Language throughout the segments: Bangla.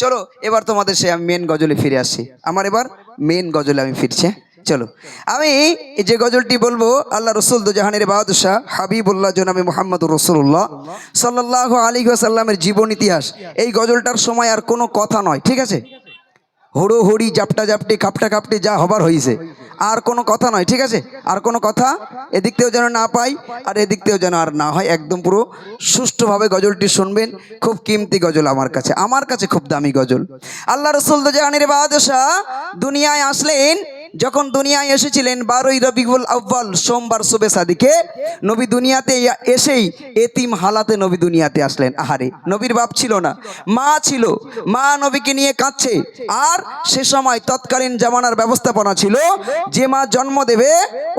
চলো, এবার তোমাদের সে আমি মেন গজলে ফিরে আসি। আমার এবার মেন গজলে আমি ফিরছি? চলো। আমি যে গজলটি বলব, আল্লাহ রসুল দুজাহানের বাহাদুশাহ হাবিবুল্লাহ জনামি মোহাম্মদ রসুল্লাহ সাল্লাহ আলী সাল্লামের জীবন ইতিহাস। এই গজলটার সময় আর কোনো কথা নয়, ঠিক আছে? হুড়ো হড়ি জাপটা জাপটি খাপটা কাপটি যা হবার হয়েছে আর কোনো কথা নয়, ঠিক আছে? আর কোনো কথা এদিক থেকেও যেন না পাই, আর এদিক থেকেও যেন আর না হয়। একদম পুরো সুষ্ঠুভাবে গজলটি শুনবেন। খুব কিমতি গজল আমার কাছে আমার কাছে খুব দামি গজল। আল্লাহ রসুল জাহানের বাদশাহ, দুনিয়ায় আসলেন যখন দুনিয়ায় এসেছিলেন বারোই রবিউল আব্বাল সোমবার শুভে সাদিকে, নবী দুনিয়াতে এসেই এতিম হালাতে নবী দুনিয়াতে আসলেন। আহারে, নবীর বাপ ছিল না, মা ছিল, মা নবীকে নিয়ে কাঁদছে। আর সে সময় তৎকালীন জামানার ব্যবস্থাপনা ছিল যে মা জন্ম দেবে,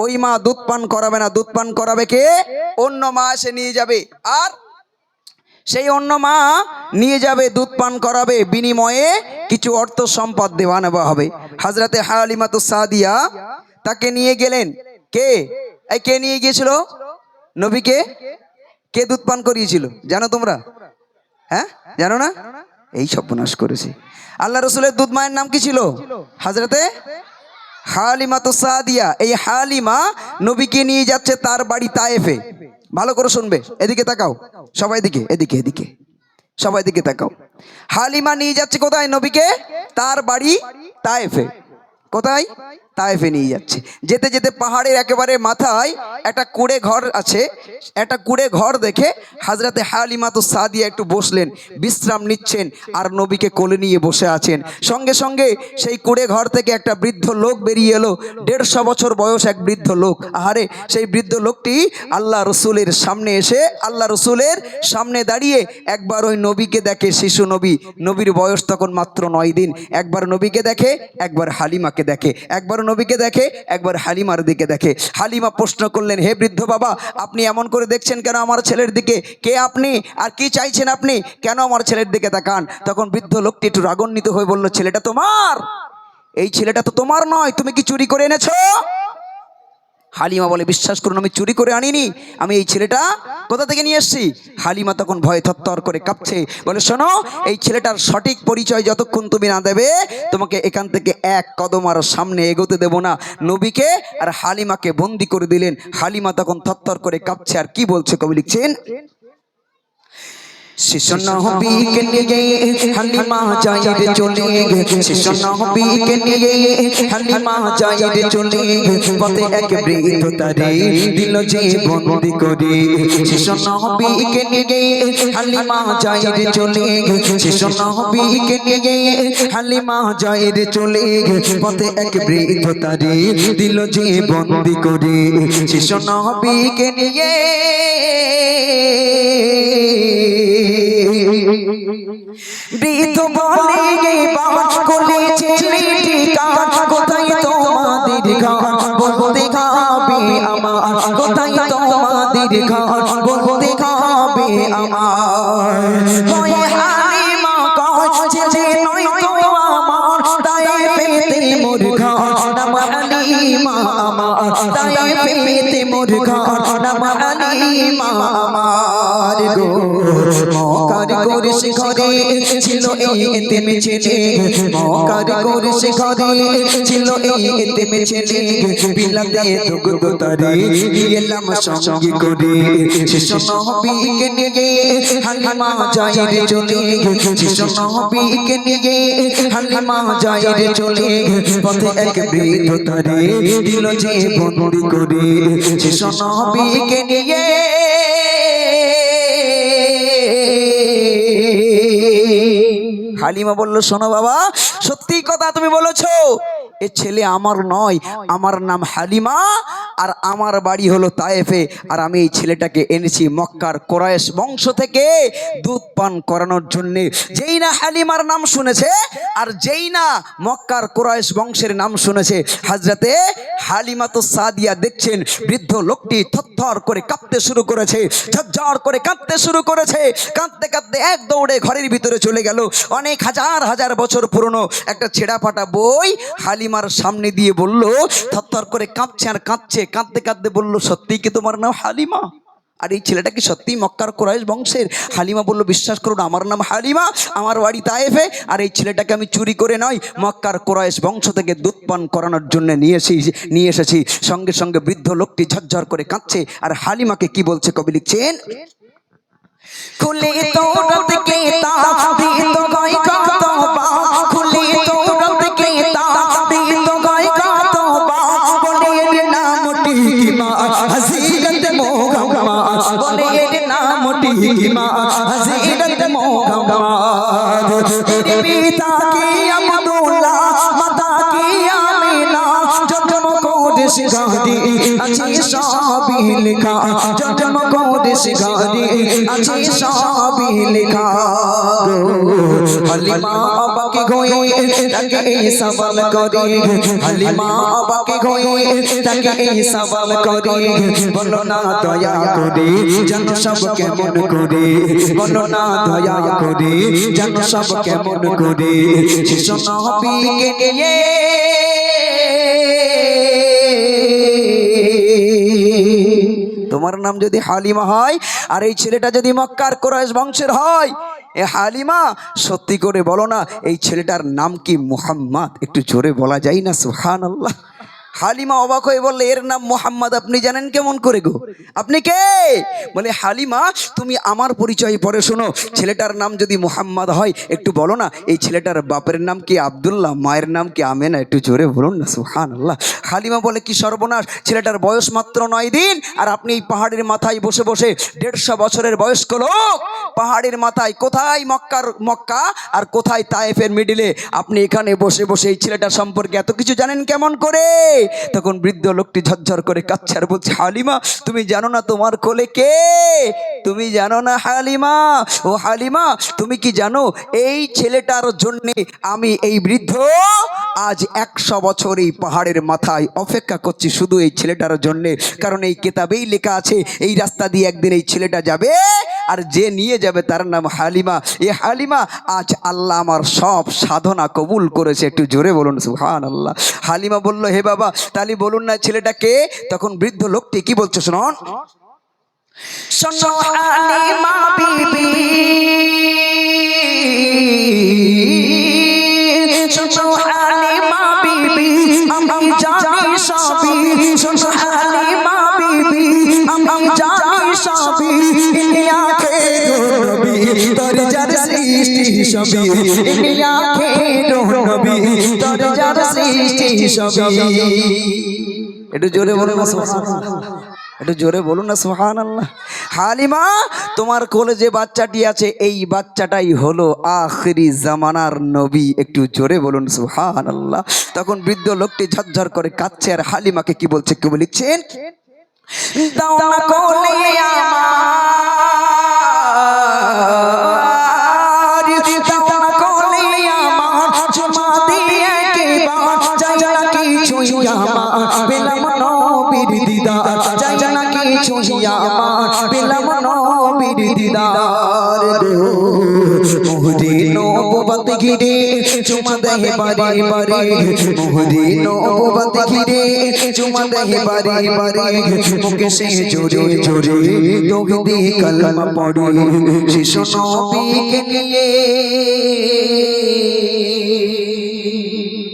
ওই মা দুধ পান করাবে না, দুধ পান করাবে কে? অন্য মা এসে নিয়ে যাবে। আর সেই অন্য মা নিয়ে যাবে, দুধ পান করাবে, বিনিময়ে কিছু অর্থ সম্পদ দেওয়া নেওয়া হবে। হাজরাতে হালিমাতু সাদিয়া তাকে নিয়ে গেলেন। কে? এই কে নিয়ে গিয়েছিল? নবীকে? কে দুধ পান করিয়েছিল? জানো তোমরা? হ্যাঁ? জানো না? এই সব সর্বনাশ করেছে। আল্লাহ রসুলের দুধ মায়ের নাম কি ছিল? হাজরাতে হালিমা তো সাদিয়া। এই হালিমা নবীকে নিয়ে যাচ্ছে তার বাড়ি তায়েফে। ভালো করে শুনবে। এদিকে তাকাও। সবাই দিকে, এদিকে এদিকে। সবাই দিকে তাকাও। হালিমা নিয়ে যাচ্ছে কোথায় নবীকে? তার বাড়ি তায়েফে। কোথায়? তায়েফে নিয়ে যাচ্ছে। যেতে যেতে পাহাড়ের একেবারে মাথায় একটা কুড়ে ঘর আছে। একটা কুড়ে ঘর দেখে হাজরাতে হালিমা তো সাদিয়া একটু বসলেন, বিশ্রাম নিচ্ছেন আর নবীকে কোলে নিয়ে বসে আছেন। সঙ্গে সঙ্গে সেই কুড়ে ঘর থেকে একটা বৃদ্ধ লোক বেরিয়ে এলো। দেড়শো বছর বয়স এক বৃদ্ধ লোক। আহারে, সেই বৃদ্ধ লোকটি আল্লাহ রসুলের সামনে এসে, আল্লাহ রসুলের সামনে দাঁড়িয়ে একবার ওই নবীকে দেখে, শিশু নবী। নবীর বয়স তখন মাত্র নয় দিন। একবার নবীকে দেখে, একবার হালিমাকে দেখে। একবার নবীকে দেখে, একবার হালিমার দিকে দেখে। হালিমা প্রশ্ন করলেন, হে বৃদ্ধ বাবা, আপনি এমন করে দেখছেন কেন আমার ছেলের দিকে? কে আপনি? আর কি চাইছেন আপনি? কেন আমার ছেলের দিকে তাকান? তখন বৃদ্ধ লোকটি একটু রাগান্বিত হয়ে বলল, ছেলেটা তোমার? এই ছেলেটা তো তোমার নয়, তুমি কি চুরি করে এনেছো? হালিমা বলে, বিশ্বাস করুন, আমি চুরি করে আনিনি। আমি এই ছেলেটা কোথা থেকে নিয়ে এসছি? হালিমা তখন ভয় থরথর করে কাঁপছে। বলে, শোনো, এই ছেলেটার সঠিক পরিচয় যতক্ষণ তুমি না দেবে, তোমাকে এখান থেকে এক কদম আর সামনে এগোতে দেব না। নবীকে আর হালিমাকে বন্দি করে দিলেন। হালিমা তখন থরথর করে কাঁপছে। আর কি বলছে কবি লিখছেন? শিশু নবীকে নিয়ে হালিমা যাইরে চলে শিশু নবীকে নিয়ে হালিমা যাইরে চলে পথে এক বৃদ্ধ তারে দিল যে বন্দি করে। শিশু নবীকে নিয়ে হালিমা যাইরে চলে শিশু নবীকে নিয়ে হালিমা যাইরে চলে পথে এক বৃদ্ধ তারে দিল যে বন্দি করে। শিশু নবীকে নিয়ে তোমাদের ঘর বলতে খাবে আমার। আমার তাই পেতে মোর ঘর নাম হালিমা আমার গো মকার করে সে ঘরে ছিল এই এতেমে মকার করে সে ছিল এই এতেমে বিলাতে দুগ্ধ তারে এলাম সঙ্গী করে শিশু নবীকে নিয়ে হালিমা যায় রে চলে শিশু নবীকে নিয়ে হালিমা যায় রে চলে পথে এক বৃদ্ধ তারে দিল যে বন্দি করে নিয়ে। হালিমা বলল শোনো বাবা সত্যি কথা তুমি বলেছ। এ ছেলে আমার নয় আমার নাম হালিমা আর আমার বাড়ি হলো তায়েফে। আর আমি এই ছেলেটাকে এনেছি মক্কার কোরায়েশ বংশ থেকে দুধ পান করানোর জন্যে। যেই না হালিমার নাম শুনেছে আর যেই না মক্কার কোরায়েশ বংশের নাম শুনেছে হাজরাতে হালিমা তো সাদিয়া দেখছেন বৃদ্ধ লোকটি থরথর করে কাঁপতে শুরু করেছে ঝরঝর করে কাঁদতে শুরু করেছে কাঁদতে কাঁদতে এক দৌড়ে ঘরের ভিতরে চলে গেল। অনেক হাজার হাজার বছর পুরনো একটা ছেঁড়া ফাটা বই হালিমার সামনে দিয়ে বলল থরথর করে কাঁপছে আর কাঁদছে কাঁদতে কাঁদতে বলল সত্যি কি তোমার নাম হালিমা? আর এই ছেলেটা কি সত্যি মক্কার কোরাইশ বংশের? হালিমা বলল বিশ্বাস করুন আমার নাম হালিমা আমার বাড়ি তায়েফে আর এই ছেলেটাকে আমি চুরি করে নয় মক্কার কোরাইশ বংশ থেকে দুধ পান করানোর জন্য নিয়ে এসেছি নিয়ে এসেছি। সঙ্গে সঙ্গে বৃদ্ধ লোকটি ঝরঝর করে কাঁদছে আর হালিমাকে কি বলছে কবি লিখছেন? খুলে তো পিতা কি কোদেশ গাদি আছে সবই লেখা। জন্ম কোদেশ গাদি আছে সবই লেখা। হালিমা বাকি গোয়ে তাকে করে। শিশু তোমার নাম যদি হালিমা হয়, আর এই ছেলেটা যদি মক্কার কোরআশ বংশের হয়, এ হালিমা, সত্যি করে বলো না, এই ছেলেটার নাম কি মুহাম্মদ? একটু জোরে বলা যায় না সুহান আল্লাহ হালিমা অবাক হয়ে বললে, এর নাম মোহাম্মদ, আপনি জানেন কেমন করে গো? আপনি কে? বলে, হালিমা, তুমি আমার পরিচয় পরে শোনো। ছেলেটার নাম যদি মোহাম্মদ হয়, একটু বলো না, এই ছেলেটার বাপের নাম কি আব্দুল্লাহ, মায়ের নাম কি আমেনা? একটু জোরে বলুন না সুহান আল্লাহ হালিমা বলে, কি সর্বনাশ, ছেলেটার বয়স মাত্র নয় দিন, আর আপনি এই পাহাড়ের মাথায় বসে বসে দেড়শো বছরের বয়স্ক লোক। পাহাড়ের মাথায় কোথায় মক্কার, মক্কা, আর কোথায় তায়েফের মিডিলে আপনি এখানে বসে বসে এই ছেলেটার সম্পর্কে এত কিছু জানেন কেমন করে? তখন বৃদ্ধ লোকটি ঝরঝর করে কাচ্ছে আর বলছে, হালিমা, তুমি জানো না তোমার কোলে কে? তুমি জানো না হালিমা? ও হালিমা, তুমি কি জানো? এই ছেলেটার জন্যে আমি এই বৃদ্ধ আজ একশো বছর এই পাহাড়ের মাথায় অপেক্ষা করছি শুধু এই ছেলেটার জন্যে। কারণ এই কেতাবেই লেখা আছে, এই রাস্তা দিয়ে একদিন এই ছেলেটা যাবে আর যে নিয়ে যাবে তার নাম হালিমা। এ হালিমা, আজ আল্লাহ আমার সব সাধনা কবুল করেছে। একটু জোরে বলুন সুহান আল্লাহ হালিমা বলল, হে বাবা, তাহলে বলুন না, ছেলেটা কে? তখন বৃদ্ধ লোকটি কি বলছো, শুনুন। শোনো, হালিমা বিবি। শোনো, হালিমা বিবি, আমি জানি সবই। শোনো, হালিমা বিবি, আমি জানি সবই। একটু জোরে বলুন না একটু জোরে বলুন না সোহান হালিমা, তোমার কোলে যে বাচ্চাটি আছে, এই বাচ্চাটাই হলো আখরি জামানার নবী। একটু জোরে বলুন সোহান আল্লাহ তখন বৃদ্ধ লোকটি ঝরঝর করে কাচ্ছে আর হালিমাকে কি বলছে কি লিখছেন দাও কোলে আমার। দেহে বারে বারে মোহরে নবত ঘিরে। চুমা দেহে বারে বারে মুখে সে জোরে জোরে। তোগদি কলম পড়ে। শিশু নবীকে নিয়ে